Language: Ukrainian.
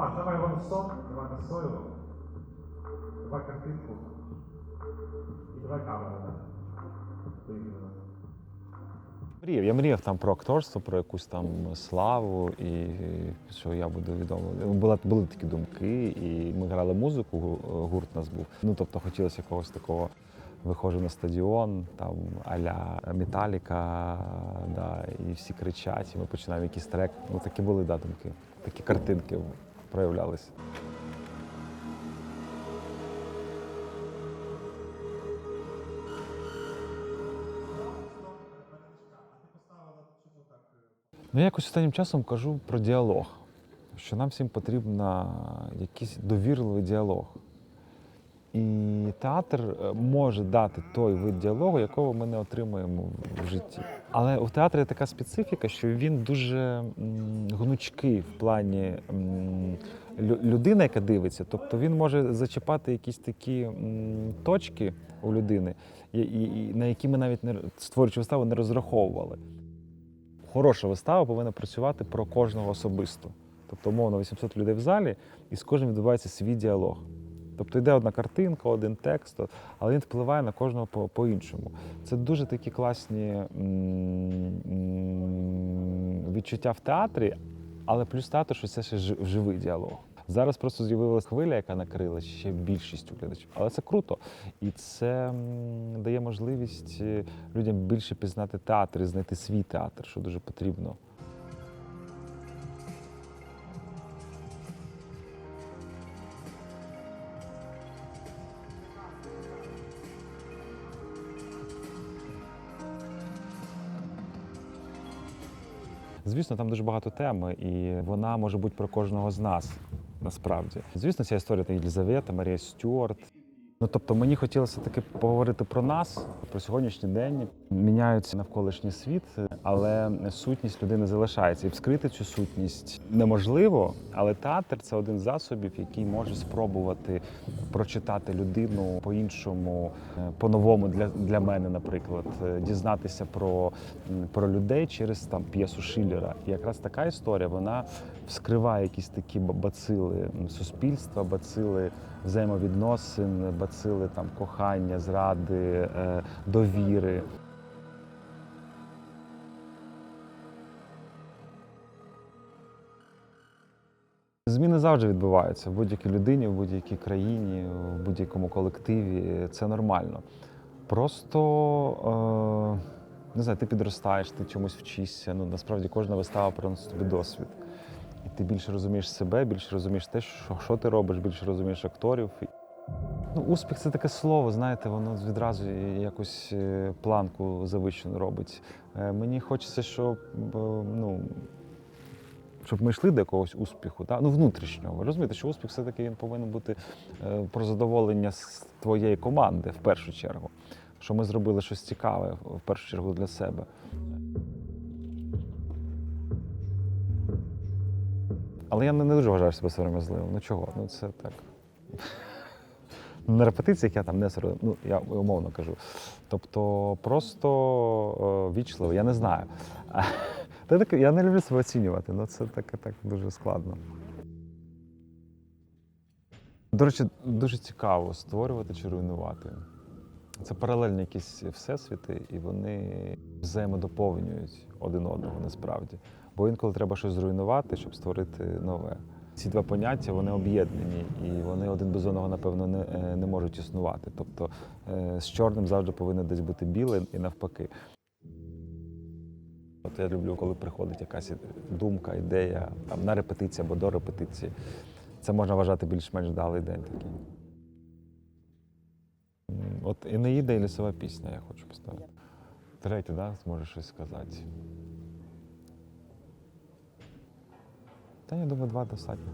Паш, давай вон сон, давай на сою, давай картинку. І давай камеру? Мріяв. Я мріяв там про акторство, про якусь там славу, і що я буду відомий. Були, були такі думки, і ми грали музику, гурт у нас був. Ну тобто хотілося якогось такого. Виходжу на стадіон, там аля Металіка, да, і всі кричать, і ми починаємо якийсь трек. Ну такі були да, думки, такі картинки проявлялися. Ну, якось останнім часом кажу про діалог, що нам всім потрібен якийсь довірливий діалог. І театр е, може дати той вид діалогу, якого ми не отримуємо в житті. Але у театрі така специфіка, що він дуже гнучкий в плані м, лю- людина, яка дивиться, тобто він може зачіпати якісь такі точки у людини, на які ми навіть не створюючи виставу не розраховували. Хороша вистава повинна працювати про кожного особисто. Тобто, умовно, 800 людей в залі, і з кожним відбувається свій діалог. Тобто йде одна картинка, один текст, але він впливає на кожного по- по-іншому. Це дуже такі класні відчуття в театрі, але плюс театр, що це ще жи- живий діалог. Зараз просто з'явилася хвиля, яка накрила ще більшістю глядачів. Але це круто. І це дає можливість е, людям більше пізнати театр і знайти свій театр, що дуже потрібно. Звісно, там дуже багато тем, і вона може бути про кожного з нас. Насправді, звісно, ця історія та Єлізавета, Марія Стюарт. Ну тобто, мені хотілося таки поговорити про нас, про сьогоднішній день. Міняється навколишній світ, але сутність людини залишається. І вскрити цю сутність неможливо, але театр це один з засобів, який може спробувати прочитати людину по-іншому, е, по-новому для, для мене, наприклад, е, дізнатися про, про людей через там п'єсу Шиллера. І якраз така історія вона вскриває якісь такі ба- бацили суспільства, бацили взаємовідносин, бацили там кохання, зради, е, довіри. Зміни завжди відбуваються в будь-якій людині, в будь-якій країні, в будь-якому колективі. Це нормально. Просто е, не знаю, ти підростаєш, ти чомусь вчишся. Ну насправді кожна вистава приносить тобі досвід. І ти більше розумієш себе, більше розумієш те, що, що ти робиш, більше розумієш акторів. Ну, успіх це таке слово, знаєте, воно відразу якусь е, планку завищену робить. Е, Мені хочеться, щоб е, ну, щоб ми йшли до якогось успіху, та? ну внутрішнього. Ви розумієте, що успіх все-таки він повинен бути е, про задоволення з твоєї команди в першу чергу. Що ми зробили щось цікаве в першу чергу для себе. Але я не, дуже вважаю себе сором'язливим. Ну чого? Ну це так. На репетиціях я там не сором'язливий, ну я умовно кажу. Тобто просто е, вічливо, я не знаю. Та так, я не люблю себе оцінювати, ну це так, так дуже складно. До речі, дуже цікаво створювати чи руйнувати. Це паралельні якісь всесвіти, і вони взаємодоповнюють один одного насправді. Бо інколи треба щось зруйнувати, щоб створити нове. Ці два поняття вони об'єднані, і вони один без одного, напевно, не, е, не можуть існувати. Тобто е, з чорним завжди повинно десь бути біле і навпаки. Я люблю, коли приходить якась думка, ідея там, на репетиції або до репетиції. Це можна вважати більш-менш вдалий день такий. От Енеїда і лісова пісня я хочу поставити. Третє, да, зможеш щось сказати. Та я думаю, два достатньо.